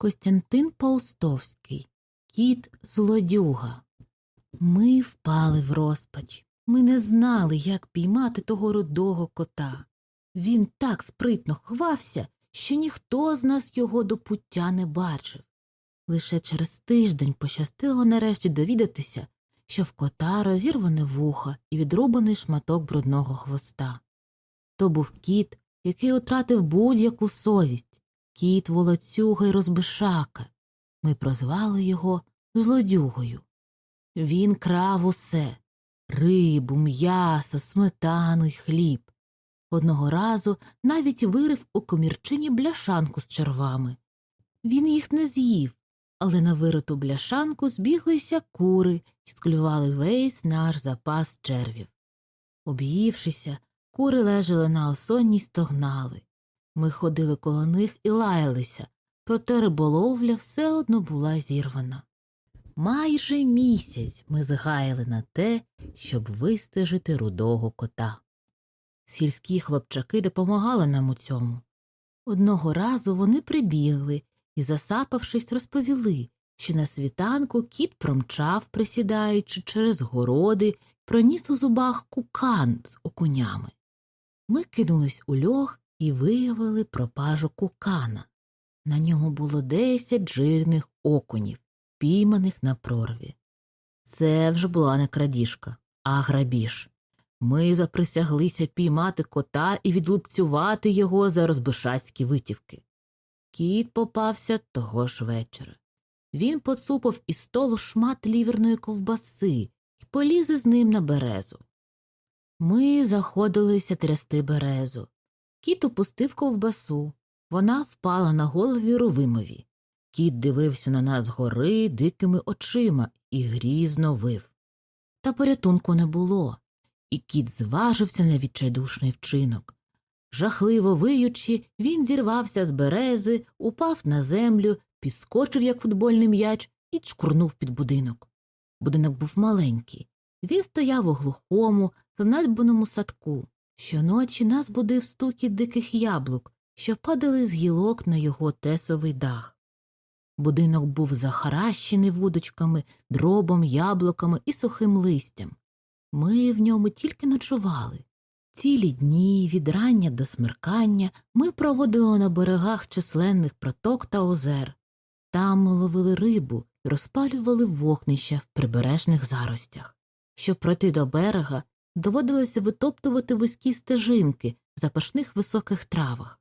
Костянтин Паустовський, кіт злодюга. Ми впали в розпач. Ми не знали, як піймати того рудого кота. Він так спритно ховався, що ніхто з нас його до пуття не бачив. Лише через тиждень пощастило нарешті довідатися, що в кота розірване вухо і відрубаний шматок брудного хвоста. То був кіт, який втратив будь-яку совість, кіт волоцюга й розбишака. Ми прозвали його злодюгою. Він крав усе рибу, м'ясо, сметану й хліб. Одного разу навіть вирив у комірчині бляшанку з червами. Він їх не з'їв, але на вириту бляшанку збіглися кури і склювали весь наш запас червів. Об'ївшися, кури лежали на осонні й стогнали. Ми ходили коло них і лаялися, проте риболовля все одно була зірвана. Майже місяць ми згаяли на те, щоб вистежити рудого кота. Сільські хлопчаки допомагали нам у цьому. Одного разу вони прибігли і, засапавшись, розповіли, що на світанку кіт промчав, присідаючи через городи, проніс у зубах кукан з окунями. Ми кинулись у льох і виявили пропажу кукана. На ньому було десять жирних окунів, пійманих на прорві. Це вже була не крадіжка, а грабіж. Ми заприсяглися піймати кота і відлупцювати його за розбишацькі витівки. Кіт попався того ж вечора. Він поцупав із столу шмат ліверної ковбаси і поліз із ним на березу. Ми заходилися трясти березу. Кіт опустив ковбасу. Вона впала на голові Рувимові. Кіт дивився на нас згори дикими очима і грізно вив. Та порятунку не було, і кіт зважився на відчайдушний вчинок. Жахливо виючи, він зірвався з берези, упав на землю, підскочив, як футбольний м'яч, і чкурнув під будинок. Будинок був маленький. Він стояв у глухому, занедбаному садку. Щоночі нас будив стукіт диких яблук, що падали з гілок на його тесовий дах. Будинок був захаращений вудочками, дробом, яблуками і сухим листям. Ми в ньому тільки ночували. Цілі дні від рання до смеркання ми проводили на берегах численних проток та озер. Там ми ловили рибу і розпалювали вогнища в прибережних заростях. Щоб пройти до берега, доводилося витоптувати вузькі стежинки в запашних високих травах.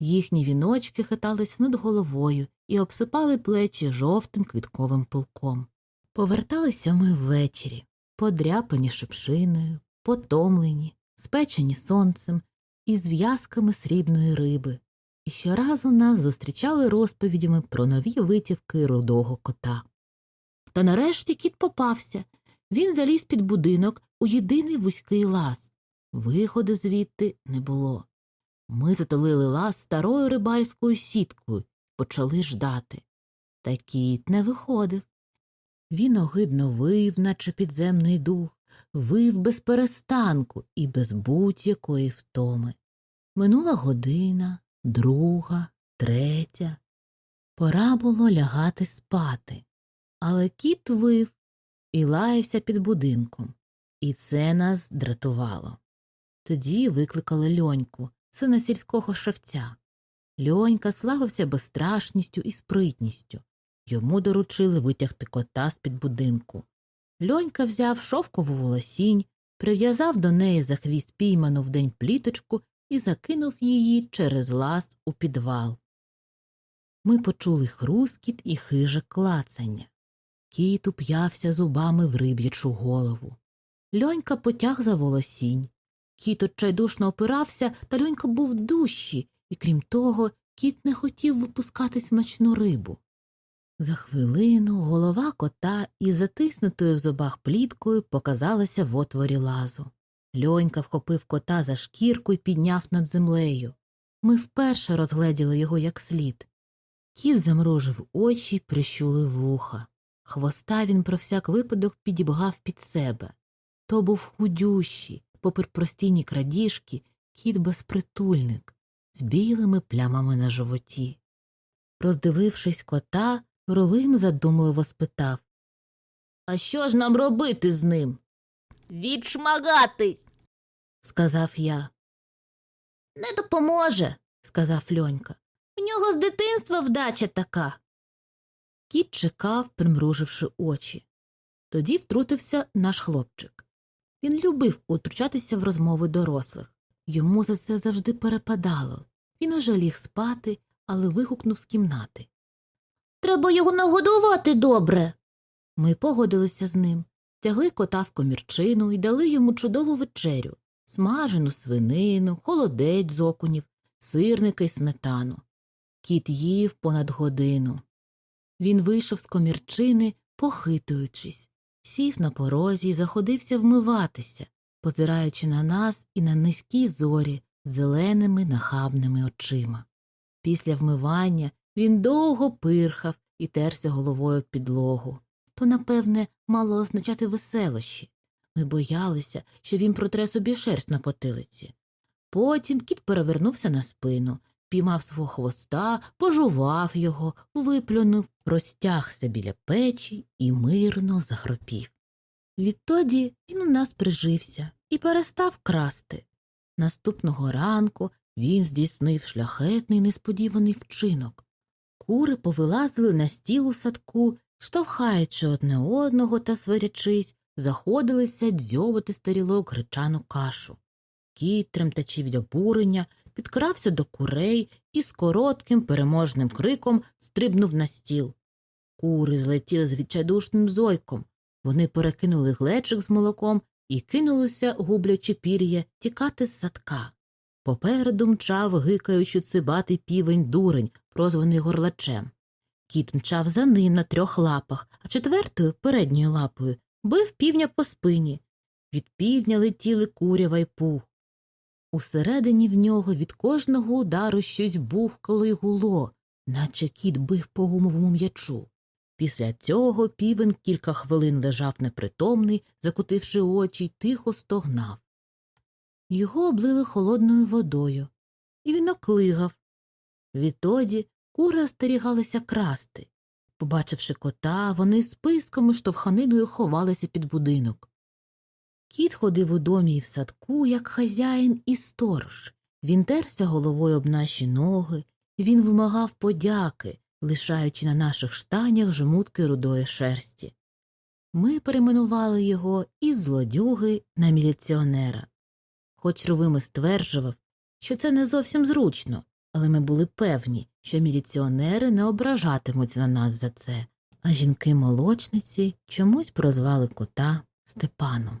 Їхні віночки хиталися над головою і обсипали плечі жовтим квітковим пилком. Поверталися ми ввечері, подряпані шипшиною, потомлені, спечені сонцем і з в'язками срібної риби, і щоразу нас зустрічали розповідями про нові витівки рудого кота. Та нарешті кіт попався. Він заліз під будинок у єдиний вузький лаз. Виходу звідти не було. Ми затолили лаз старою рибальською сіткою почали ждати. Та кіт не виходив. Він огидно вив, наче підземний дух, вив без перестанку і без будь-якої втоми. Минула година, друга, третя. Пора було лягати спати. Але кіт вив і лаявся під будинком, і це нас дратувало. Тоді викликали льоньку, сина сільського шевця. Льонька славився безстрашністю і спритністю. Йому доручили витягти кота з під будинку. Льонька взяв шовкову волосінь, прив'язав до неї за хвіст пійману вдень пліточку і закинув її через лаз у підвал. Ми почули хрускіт і хиже клацання. Кіт уп'явся зубами в риб'ячу голову. Льонька потяг за волосінь. Кіт отчайдушно опирався, та льонька був дужчі, і крім того, кіт не хотів випускати смачну рибу. За хвилину голова кота із затиснутою в зубах пліткою показалася в отворі лазу. Льонька вхопив кота за шкірку і підняв над землею. Ми вперше розгледіли його як слід. Кіт замружив очі й прищулив вуха. Хвоста він про всяк випадок підібгав під себе. То був худющий, попри простійні крадіжки, кіт безпритульник з білими плямами на животі. Роздивившись кота, Ровим задумливо спитав А що ж нам робити з ним? Відшмагати. сказав я. Не допоможе, сказав Льонька. В нього з дитинства вдача така. Кіт чекав, примруживши очі. Тоді втрутився наш хлопчик. Він любив утручатися в розмови дорослих. Йому за це завжди перепадало. Він уже ліг спати, але вигукнув з кімнати. Треба його нагодувати добре. Ми погодилися з ним, тягли кота в комірчину і дали йому чудову вечерю смажену свинину, холодець з окунів, сирники й сметану. Кіт їв понад годину. Він вийшов з комірчини, похитуючись, сів на порозі і заходився вмиватися, позираючи на нас і на низькі зорі зеленими нахабними очима. Після вмивання він довго пирхав і терся головою підлогу. То, напевне, мало означати веселощі. Ми боялися, що він протре собі шерсть на потилиці. Потім кіт перевернувся на спину, піймав свого хвоста, пожував його, виплюнув, розтягся біля печі і мирно захропів. Відтоді він у нас прижився і перестав красти. Наступного ранку він здійснив шляхетний несподіваний вчинок. Кури повилазили на стіл у садку, штовхаючи одне одного та сварячись, заходилися дзьобати з тарілок гречану кашу. Кіт, тремтачи від обурення, підкрався до курей і з коротким переможним криком стрибнув на стіл. Кури злетіли з відчайдушним зойком. Вони перекинули глечик з молоком і кинулися, гублячи пір'я, тікати з садка. Попереду мчав, гикаючи цибатий півень дурень, прозваний горлачем. Кіт мчав за ним на трьох лапах, а четвертою передньою лапою бив півня по спині. Від півня летіли курява й пух. Усередині в нього від кожного удару щось бухкало й гуло, наче кіт бив по гумовому м'ячу. Після цього півень кілька хвилин лежав непритомний, закутивши очі, й тихо стогнав. Його облили холодною водою, і він оклигав. Відтоді кури остерігалися красти. Побачивши кота, вони з писком і штовханиною ховалися під будинок. Кіт ходив у домі і в садку, як хазяїн і сторож. Він терся головою об наші ноги, він вимагав подяки, лишаючи на наших штанях жмутки рудої шерсті. Ми перейменували його із злодюги на міліціонера. Хоч Рувими стверджував, що це не зовсім зручно, але ми були певні, що міліціонери не ображатимуться на нас за це, а жінки-молочниці чомусь прозвали кота Степаном.